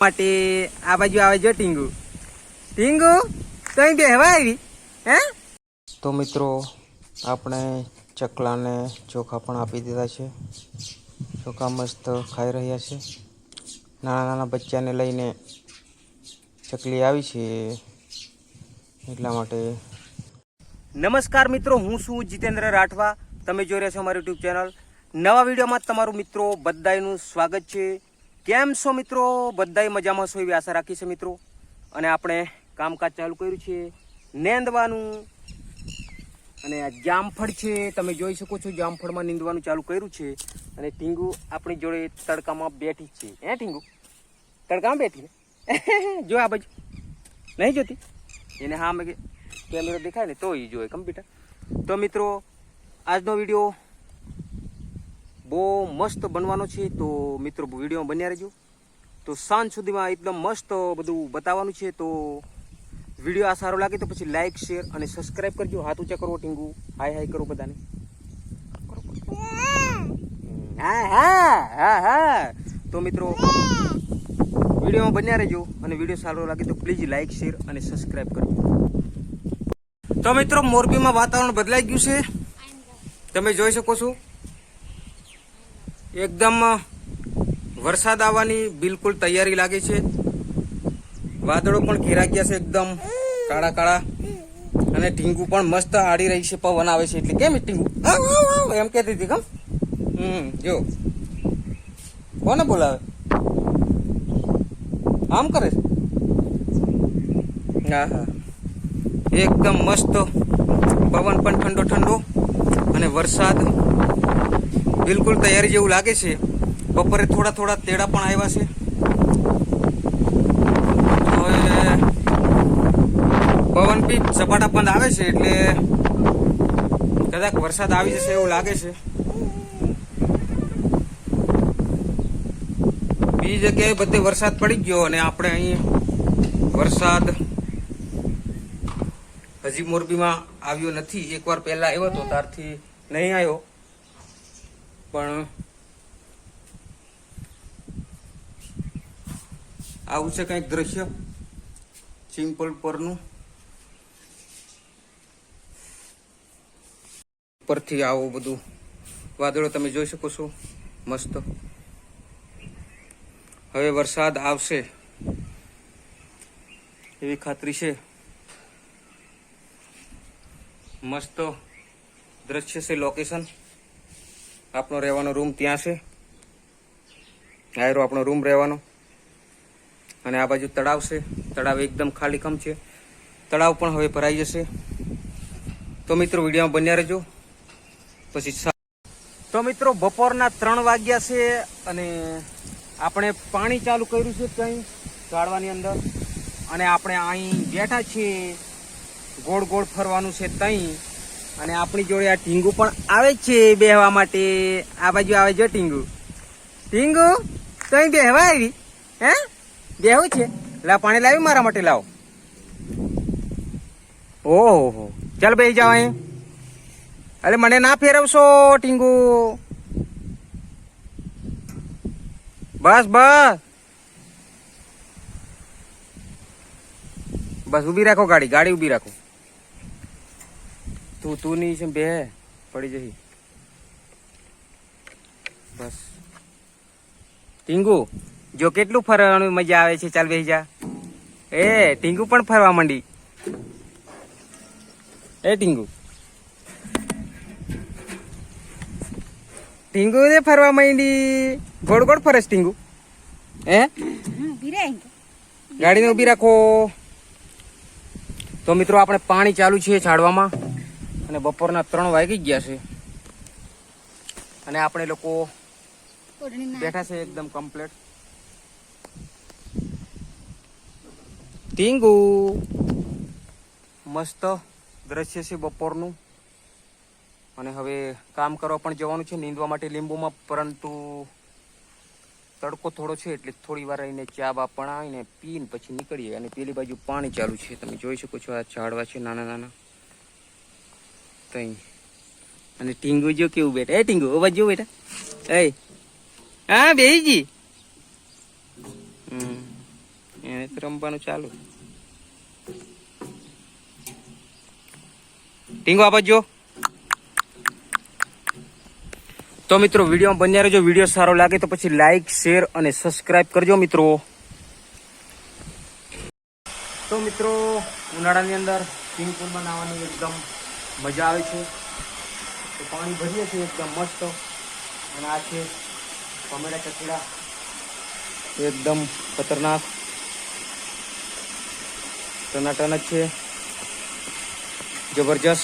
માટે આ બાજુ આવે જો ટીંગુ. ટીંગુ કઈ બેહવા આવી હે? તો મિત્રો આપણે ચકલાને ચોખા પણ આપી દીધા છે. ચોખા મસ્ત ખાઈ રહ્યા છે. નાના નાના બચ્ચાને લઈને ચકલી આવી છે. એટલા માટે નમસ્કાર મિત્રો હું છું જીતેન્દ્ર રાઠવા. તમે જોઈ રહ્યા છો અમારી યુટ્યુબ ચેનલ. નવા વિડીયોમાં તમારું મિત્રો બધાયનું સ્વાગત છે. કેમ છો મિત્રો? બધાય મજામાં છો એવી આશા રાખી છે મિત્રો. અને આપણે કામકાજ ચાલુ કર્યું છે નેંદવાનું. અને આ જામફળ છે, તમે જોઈ શકો છો જામફળમાં નીંદવાનું ચાલુ કર્યું છે. અને ટીંગુ આપણી જોડે તડકામાં બેઠી છે. હે ટીંગુ? તડકામાં બેઠી જો આ બાજુ. નહીં જોતી? એને હા મેં કેમેરો દેખાય ને તો એ જોવે, કમ્પ્યુટર. તો મિત્રો, આજનો વીડિયો બહુ મસ્ત બનવાનો છે. તો મિત્રો વીડિયો બન્યા રહેજો. તો સાંજ સુધીમાં એકદમ મસ્ત બધું બતાવવાનું છે. તો વીડિયો આ સારો લાગે તો પછી લાઇક શેર અને સબસ્ક્રાઈબ કરજો. હાથ ઊંચા કરો, ટીંગુ. હાય હાય કરો બધાને. હા હા હા હા. તો મિત્રો, વિડીયોમાં બન્યા રહેજો અને વીડિયો સારો લાગે તો પ્લીઝ લાઇક શેર અને સબસ્ક્રાઈબ કરજો. તો મિત્રો, મોરબીમાં વાતાવરણ બદલાઈ ગયું છે. તમે જોઈ શકો છો. એકદમ વરસાદ આવવાની બિલકુલ તૈયારી લાગે છે. વાદળો પણ ઘેરા ગયા છે એકદમ કાળા કાળા. અને ઢીંગુ પણ મસ્ત આડી રહી છે, પવન આવે છે એટલે. કેમ ઢીંગુ? એમ કહેતી હતી કેમ હમ, જો. કોને બોલાવે? આમ કરે હા હા. એકદમ મસ્ત પવન પણ ઠંડો ઠંડો. અને વરસાદ બિલકુલ તૈયારી જેવું લાગે છે. બપોરે થોડા થોડા તેડા પણ આવ્યા છે. હવે પવન બી સપાટા બંધ આવે છે એટલે કદાચ વરસાદ આવી જશે એવું લાગે છે. બીજી જગ્યાએ બધે વરસાદ પડી ગયો અને આપણે અહીં વરસાદ હજી મોરબીમાં આવ્યો નથી. એકવાર પહેલા આવ્યો હતો ત્યારથી નહીં આવ્યો. પણ આવું છે કંઈક દ્રશ્ય? સિમ્પલ પરનું? પરથી આવું બધું. વાદળો તમે જોઈ શકો છો. મસ્ત. હવે વરસાદ આવશે. એવી ખાતરી છે. મસ્ત દ્રશ્ય છે લોકેશન આપણો રહેવાનો રૂમ ત્યાં છે. આયરો આપણો રૂમ રહેવાનો. અને આ બાજુ તળાવ છે. તળાવ એકદમ ખાલીકમ છે. તળાવ પણ હવે ભરાઈ જશે. તો મિત્રો વિડીયોમાં બન્યા રહેજો. પછી તો મિત્રો બપોરના ત્રણ વાગ્યા છે અને આપણે પાણી ચાલુ કર્યું છે ત્યાં ગાળવાની અંદર. અને આપણે અહીં બેઠા છીએ. ગોળ ગોળ ફરવાનું છે તઈ. અને આપણી જોડે આ ટીંગુ પણ આવે છે બેહવા માટે. આ બાજુ આવે છે ટીંગુ. ટીંગુ, તઈ બેહવા આવી? હે? બેહવું છે? લા, પાણી લાવી મારા માટે, લાવો. ઓહો, ચાલ બેસી જાઓ અહીં. અરે, મને ના ફેરવશો, ટીંગુ. બસ બસ. બસ, ઊભી રાખો ગાડી ગાડી ઊભી રાખો. તું તું નહીં છે બે પડી જઈ બસ. ટીંગુ, જો કેટલું ફરવાનું મજા આવે છે, ચાલ બેસી જા. એ, ટીંગુ પણ ફરવા માંડી. એ ટીંગુ. ટીંગુ ને ફરવા માંડી. ગોળ ગોળ ફરસ ટીંગુ. હે? ગાડીને ઊભી રાખો. તો મિત્રો, આપણે પાણી ચાલુ છે છાડવામાં. અને બપોરના ત્રણ વાગી ગયા છે. અને આપણે લોકો બેઠા છે એકદમ કમ્પ્લીટ ટીંગુ. મસ્ત દ્રશ્ય છે બપોરનું. અને હવે કામ કરવા પણ જવાનું છે નીંદવા માટે લીંબુમાં પરંતુ તડકો થોડો છે એટલે થોડી વાર રહીને ચા બા પણાવીને પીને પછી નીકળીએ. અને પેલી બાજુ પાણી ચાલુ છે. તમે જોઈ શકો છો આ ઝાડવા છે નાના નાના. તઈ. અને ટીંગુ જો કેવું બેટા એ ટીંગુ, અવાજ જો બેટા એ. હા, બેહીજી. તો રમવાનું ચાલુ. ટીંગુ આપ જો. તો મિત્રો વીડિયો બન્યા રહેજો. વીડિયો સારો લાગે તો પછી લાઈક, શેર અને સબસ્ક્રાઇબ કરજો મિત્રો. તો મિત્રો, ઉનાળાની અંદર સ્વિમિંગ પુલમાં નાહવાની એકદમ મજા આવે છે. તો પાણી ભરીએ છીએ એકદમ મસ્ત. અને આ છે ટમેટા ચકડા. એકદમ ખતરનાક. ટનાટન જ છે. જબરજસ્ત.